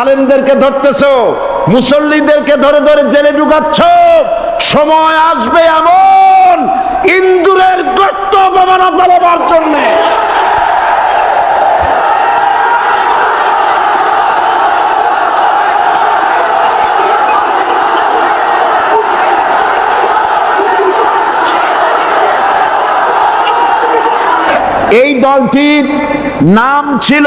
আলেমদেরকে ধরতেছ, মুসল্লিদেরকে ধরে ধরে জেলে ঢুকাচ্ছ। সময় আসবে এমন ইন্দুরের গর্ত অপমানা পালাবার জন্যে। এই দলটির নাম ছিল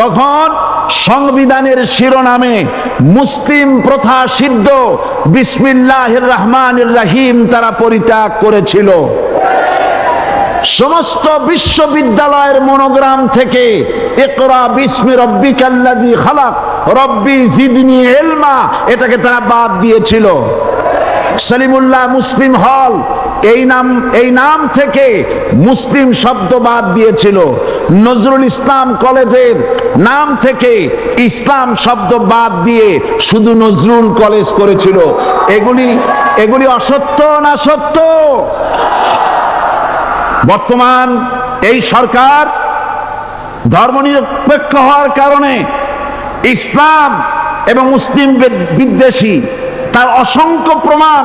তখন সংবিধানের শিরোনামে মুসলিম প্রথা সিদ্ধ বিসমিল্লাহ রহমান রাহিম তারা পরিত্যাগ করেছিল। সমস্ত বিশ্ববিদ্যালয়ের মনোগ্রাম থেকে একরা বিস্মি রব্বি কাল্লাজি খালাক, রব্বি জিদনি এলমা এটাকে তারা বাদ দিয়েছিল। সলিমুল্লাহ মুসলিম হল এই নাম এই নাম থেকে মুসলিম শব্দ বাদ দিয়েছিল। নজরুল ইসলাম কলেজের নাম থেকে ইসলাম শব্দ বাদ দিয়ে শুধু নজরুল কলেজ করেছিল। এগুলি এগুলি অসত্য না সত্য? বর্তমান এই সরকার ধর্মনিরপেক্ষ হওয়ার কারণে ইসলাম এবং মুসলিম বিদ্বেষী, তার অসংখ্য প্রমাণ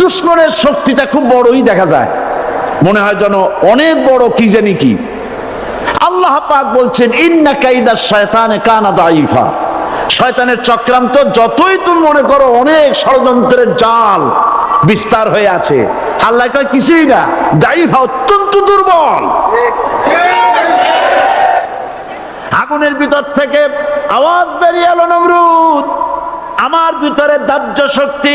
দুশ্মনের শক্তিটা খুব বড়ই দেখা যায়। মনে হয় যেন অনেক বড় কি জানি কি। আল্লাহ পাক বলছেন, ইন্না কাইদা শয়তানে কানা দাইফা শয়তানের চক্রান্ত যতই তুমি মনে করো অনেক ষড়যন্ত্রের জাল বিস্তার হয়ে আছে। আল্লাহ কয়, কিছুই না দাইফা অত্যন্ত দুর্বল। আগুনের ভিতর থেকে আওয়াজ বেরিয়ে এলো নমরুদ। আমার ভিতরে দাহ্য শক্তি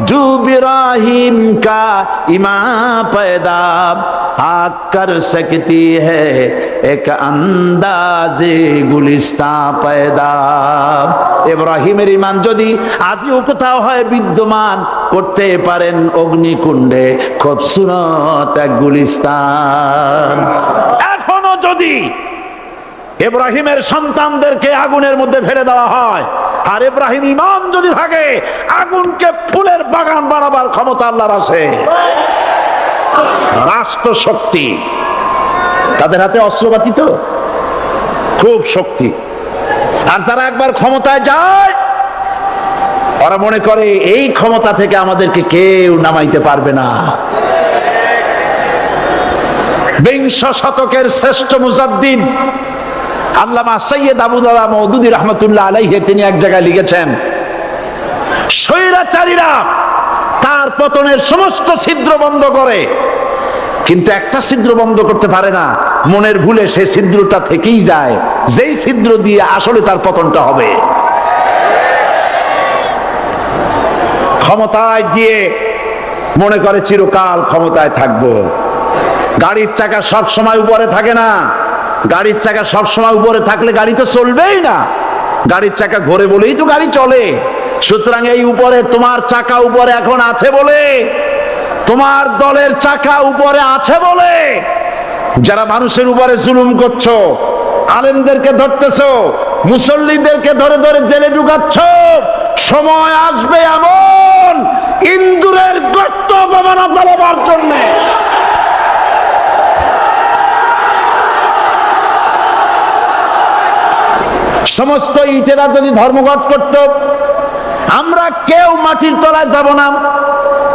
जू बिराहिम का इमा पैदा आग कर सकती है एक अंदाजे गुलिस्ता पैदा ইব্রাহিমের ইমান যদি আজও কোথাও হয় বিদ্যমান করতে পারেন অগ্নিকুণ্ডে খুব সুনত এক গুলিস্তান এখনো যদি ইব্রাহিমের সন্তানদেরকে আগুনের মধ্যে ফেলে দেওয়া হয়। আর ইব্রাহিম ইমান যদি থাকে, আগুনকে ফুলের বাগান বানাবার ক্ষমতা আল্লাহর আছে। রাষ্ট্র শক্তি তাদের হাতে অস্ত্রপাতি তো? খুব শক্তি। আর তারা একবার ক্ষমতায় যায়, ওরা মনে করে, এই ক্ষমতা থেকে আমাদেরকে কেউ নামাইতে পারবে না। বিংশ শতকের শ্রেষ্ঠ মুজাদ্দিন আল্লামা সৈয়দ আবুদাল্লাহ মৌদুদি রহমতুল্লাহ আলাইহে, তিনি এক জায়গায় লিখেছেন, স্বৈরাচারীরা তার পতনের সমস্ত ছিদ্র বন্ধ করে। কিন্তু একটা ছিদ্র বন্ধ করতে পারে না, মনের ভুলে সে ছিদ্রটা থেকেই যায়, যেই ছিদ্র দিয়ে আসলে তার পতনটা হবে। ক্ষমতায় গিয়ে মনে করে চিরকাল ক্ষমতায় থাকব। গাড়ির চাকা সব সময় উপরে থাকে না। গাড়ির চাকা সব সময় উপরে থাকলে গাড়ি তো চলবেই না। গাড়ির চাকা ঘোরে বলেই তো গাড়ি চলে। সুতরাং এই উপরে তোমার চাকা উপরে এখন আছে বলে, তোমার দলের চাকা উপরে আছে বলে। যারা মানুষের উপরে জুলুম করছ, আলেমদেরকে ধরতেছ, মুসল্লিদেরকে ধরে ধরে জেলে ঢুকাচ্ছ, সময় আসবে এমন ইন্দুরের গর্ত পালাবার জন্যে। সমস্ত ইটেরা যদি ধর্মঘট করত, আমরা কেউ মাটির তলায় যাব না।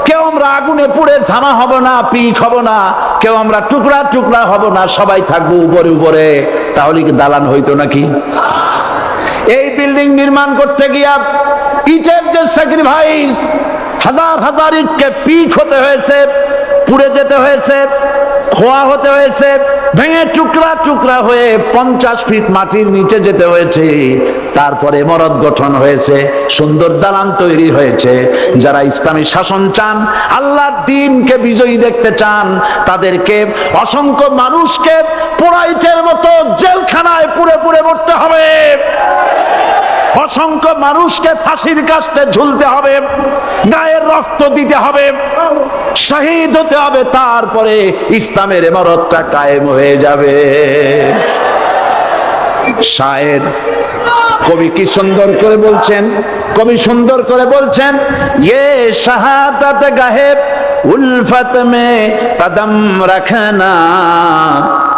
কেউ আমরা আগুনে পুড়ে ঝামা হব না, পিক হব না। কেউ আমরা টুকরা টুকরা হব না, সবাই থাকব উপরে উপরে। তাহলে কি দালান হইতো নাকি? এই বিল্ডিং নির্মাণ করতে গিয়া ইটের যে স্যাক্রিফাইস হাজার হাজার ইটকে পিক হতে হয়েছে, পুড়ে যেতে হয়েছে, খোয়া হতে হয়েছে ভেঙে টুকরা টুকরা হয়ে পঞ্চাশ ফিট মাটির নিচে যেতে হয়েছে। তারপরে মরদ গঠন হয়েছে, সুন্দর দালান তৈরি হয়েছে। যারা ইসলামী শাসন চান আল্লাহ দিনকে বিজয়ী দেখতে চান, তাদেরকে অসংখ্য মানুষকে পোড়াইটের মতো জেলখানায় পুরে পুরে মরতে হবে। অসংখ্য মানুষকে ফাঁসির কাছে ঝুলতে হবে গায়ের রক্ত দিতে হবে, শহীদ হতে হবে, তারপরে ইসলামের এমারতটা কায়েম হয়ে যাবে। শায়ের কবি কি সুন্দর করে বলছেন? কবি সুন্দর করে বলছেন ইয়ে শাহাদাত গাহেব, উলফত মে কদম রাখনা।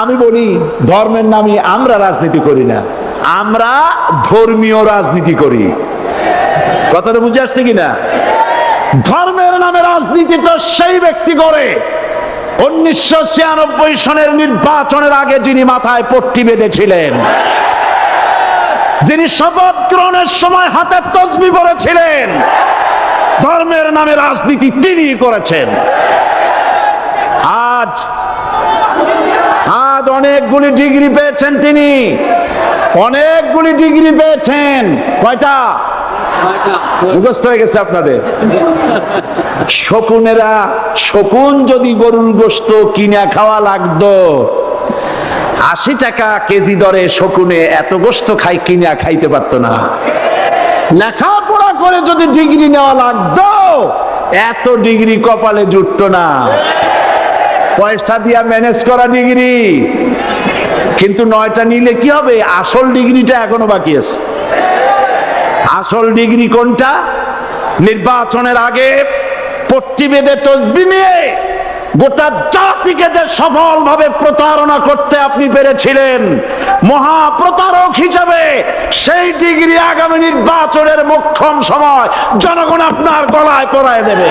আমি বলি, ধর্মের নামে আমরা রাজনীতি করি না। আমরা ধর্মীয় রাজনীতি করি। কথাটা বুঝে আসছে কিনা? ধর্মের নামে রাজনীতি তো সেই ব্যক্তি করে। উনিশশো ছিয়ানব্বই সনের নির্বাচনের আগে যিনি মাথায় পট্টি বেঁধেছিলেন, যিনি শপথ গ্রহণের সময় হাতে তসবি পড়েছিলেন ধর্মের নামে রাজনীতি তিনি করেছেন। আজ আজ অনেকগুলি ডিগ্রি পেয়েছেন তিনি। অনেকগুলি ডিগ্রি পেয়েছেন। কয়টা? মুখস্থ হয়ে গেছে আপনাদের। শকুনেরা শকুন যদি গরুর গোস্ত কিনে খাওয়া লাগতো আশি টাকা কেজি দরে শকুনে এত গোস্ত খাই কিনা খাইতে পারতো না। লেখাপড়া করে যদি ডিগ্রি নেওয়া লাগতো এত ডিগ্রি কপালে জুটতো না। পয়সা দিয়া ম্যানেজ করা ডিগ্রি কিন্তু নয়টা নিলে কি হবে? আসল ডিগ্রিটা এখনও বাকি আছে। আসল ডিগ্রি কোনটা? নির্বাচনের আগে পট্টি বেঁধে তসবি নিয়ে গোটা জাতিকে যে সফল ভাবে প্রতারণা করতে আপনি পেরেছিলেন মহা প্রতারক হিসাবে সেই ডিগ্রি আগামী নির্বাচনের মোক্ষম সময় জনগণ আপনার গলায় পরায় দেবে।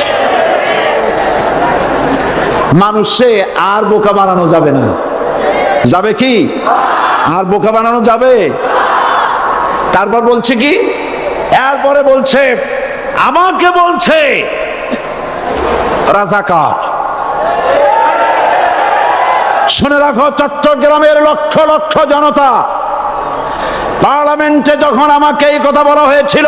মানুষে আর বোকা বানানো যাবে না। যাবে কি? আর বোকা বানানো যাবে? তারপর বলছে কি? এরপরে বলছে, আমাকে বলছে, রাজাকার। শুনে রাখো, চট্টগ্রামের লক্ষ লক্ষ জনতা, পার্লামেন্টে যখন আমাকে এই কথা বলা হয়েছিল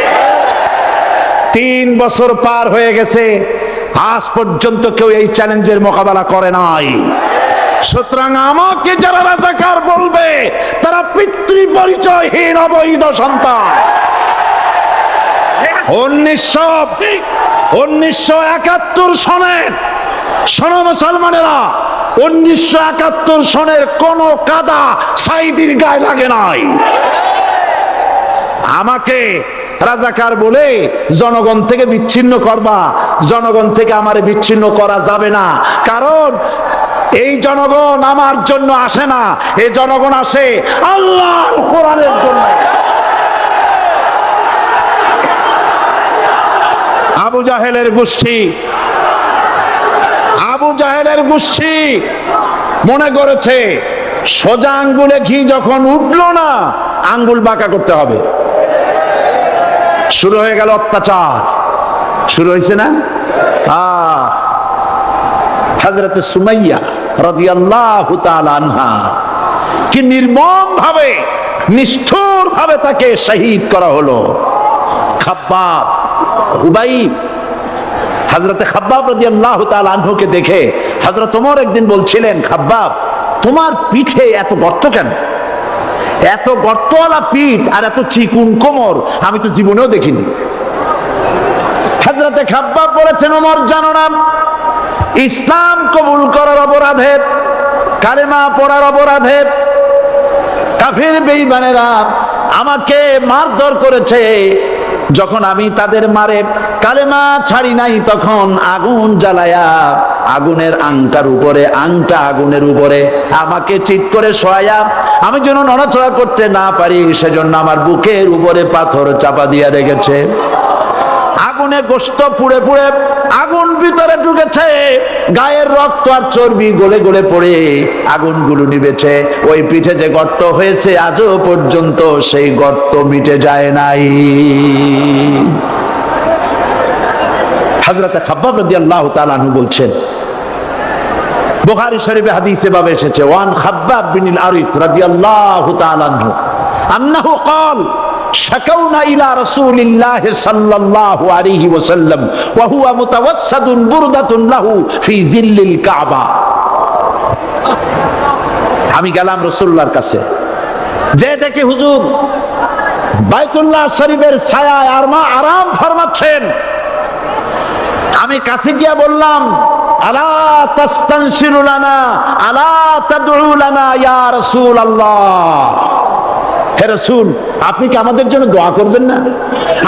তিন বছর পার হয়ে গেছে, আজ পর্যন্ত কেউ এই চ্যালেঞ্জের মোকাবেলা করে নাই। সুতরাং আমাকে যারা রাজাকার বলবে, তারা পিতৃ পরিচয়হীন অবৈধ সন্তান। উনিশশো একাত্তর সনের একাত্তর সনের কোন কাদা লাগে নাই। আমাকে রাজাকার বলে জনগণ থেকে বিচ্ছিন্ন করবা। জনগণ থেকে আমার বিচ্ছিন্ন করা যাবে না। কারণ এই জনগণ আমার জন্য আসে না। এই জনগণ আসে আল্লাহর কোরআনের জন্য। আবু জাহেলের গোষ্ঠী। আবু জাহেলের গোষ্ঠী মনে করেছে, সোজা আঙ্গুলে ঘি যখন উঠল না, আঙ্গুল বাঁকা করতে হবে। শুরু হয়ে গেল অত্যাচার। শুরু হয়েছে না? হাজরত সুমাইয়া রাদিয়াল্লাহু আনহা কি নির্মম ভাবে নিষ্ঠুর ভাবে তাকে শহীদ করা হলো। খাব্বাব হুবাই হজরতে খাব্বাব রাজি আল্লাহ আনহুকে দেখে হজরত ওমর একদিন বলছিলেন, খাব্বাব, তোমার পিঠে এত গর্ত কেন? এত গর্তওয়ালা পিঠ আর এত চিকুন কোমর আমি তো জীবনেও দেখিনি। হজরতে খাব্বা বলেছেন, ওমর, জানো ইসলাম কবুল করার অপরাধে, কালেমা পড়ার অপরাধে, কাফির বেইমানেরা আমাকে মারধর করেছে যখন আমি তাদের মারে কালেমা ছাড়ি নাই, তখন আগুন জ্বালায়া আগুনের আংটার উপরে, আংটা আগুনের উপরে আমাকে চিৎ করে শোয়া আমি যেন নড়াচড়া করতে না পারি, সেজন্য আমার বুকের উপরে পাথর চাপা দিয়া রেখেছে। আগুনে গোস্ত পুড়ে পুড়ে আগুন ভিতরে ঢুকেছে। গায়ের রক্ত আর চর্বি গলে গলে পড়ে। আগুনগুলো নিবেছে ওই পিঠে যে গর্ত হয়েছে, আজও পর্যন্ত সেই গর্ত মিটে যায় নাই। হাজরাতে খাব্বাব রাদি আল্লাহ তালানু বলছেন, বোখারি শরীফে হাদিসে ভাবে এসেছে, ওয়ান খাব্বাব বিনিল আরিফ রাদি আল্লাহ তালানহু আন্নাহু কল শাকাউনা ইলা রাসূলিল্লাহ সাল্লাল্লাহু আলাইহি ওয়াসাল্লাম আমি গেলাম রাসূলুল্লাহর কাছে। যে দেখে হুজুর বাইতুল্লাহ শরীফের ছায়া আর মা আরাম ফরমাচ্ছেন। আমি কাছে গিয়া বললাম, আলা তাস্তানসিরু লানা, আলা তাদউ লানা ইয়া আল্লাহ হে রাসূল, আপনি কি আমাদের জন্য দোয়া করবেন না?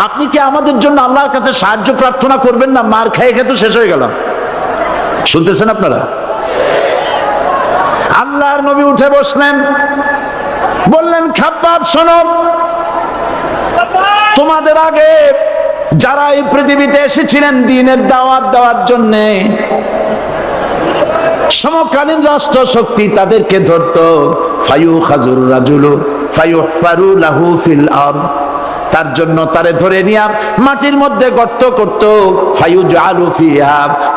আপনি কি আমাদের জন্য আল্লাহর কাছে সাহায্য প্রার্থনা করবেন না? মার খেয়ে খেয়ে তো শেষ হয়ে গেল। শুনতেছেন আপনারা? আল্লাহর নবী উঠে বসলেন। বললেন, খাব্বাব, শোনো। তোমাদের আগে যারা এই পৃথিবীতে এসেছিলেন দিনের দাওয়াত দেওয়ার জন্য, সমকালীন রাষ্ট্র শক্তি তাদেরকে ধরত ফায়ু খাজুর রাজুলু। লাহু ফিল তার জন্য তারে ধরে নিয়া মাটির মধ্যে গর্ত করত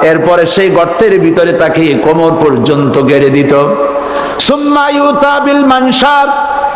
এরপরে সেই গর্তের ভিতরে তাকে কোমর পর্যন্ত গেড়ে দিত। সুম্মা তাবিল বিল মানসার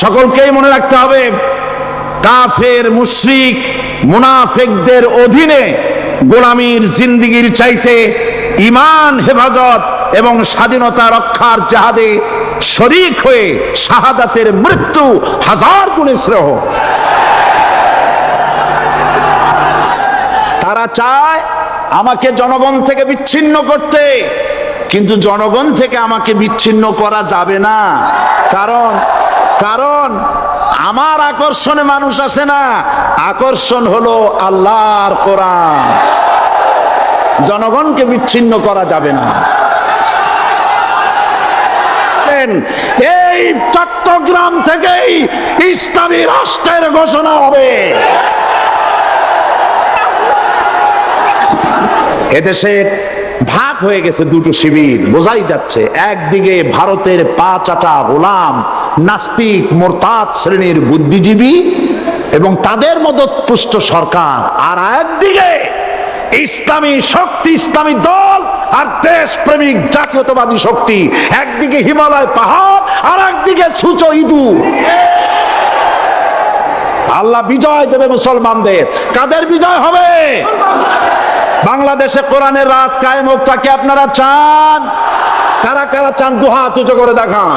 সকলকেই মনে রাখতে হবে, কাফের, মুশরিক, মুনাফেকদের অধীনে গোলামীর জিন্দিগির চাইতে ইমান হেফাজত এবং স্বাধীনতা রক্ষার জাহাদে শরিক হয়ে শাহাদাতের মৃত্যু হাজার গুণে শ্রেহ তারা চায় আমাকে জনগণ থেকে বিচ্ছিন্ন করতে। কিন্তু জনগণ থেকে আমাকে বিচ্ছিন্ন করা যাবে না। কারণ কারণ আমার আকর্ষণে মানুষ আসে না। আকর্ষণ হলো আল্লাহর কোরআন। জনগণকে বিচ্ছিন্ন করা যাবে না। এই চট্টগ্রাম থেকেই ইসলামী রাষ্ট্রের ঘোষণা হবে। এদেশের ভাগ হয়ে গেছে দুটো শিবির। বোঝাই যাচ্ছে, একদিকে ভারতের পা চাটা গোলাম, নাস্তিক, মোরতাদ শ্রেণির বুদ্ধিজীবী এবং তাদের মদত পুষ্ট সরকার, আর একদিকে ইসলামী শক্তি, ইসলামী দল, আর দেশ প্রেমিক জাতীয়তাবাদী শক্তি। একদিকে হিমালয় পাহাড়, আর একদিকে সূচ ইঁদুর। আল্লাহ বিজয় দেবে মুসলমানদের। কাদের বিজয় হবে? বাংলাদেশে কোরআনের রাজ কায়েম হোক তাকে আপনারা চান? কারা কারা চান, দুহাত উঁচু করে দেখান।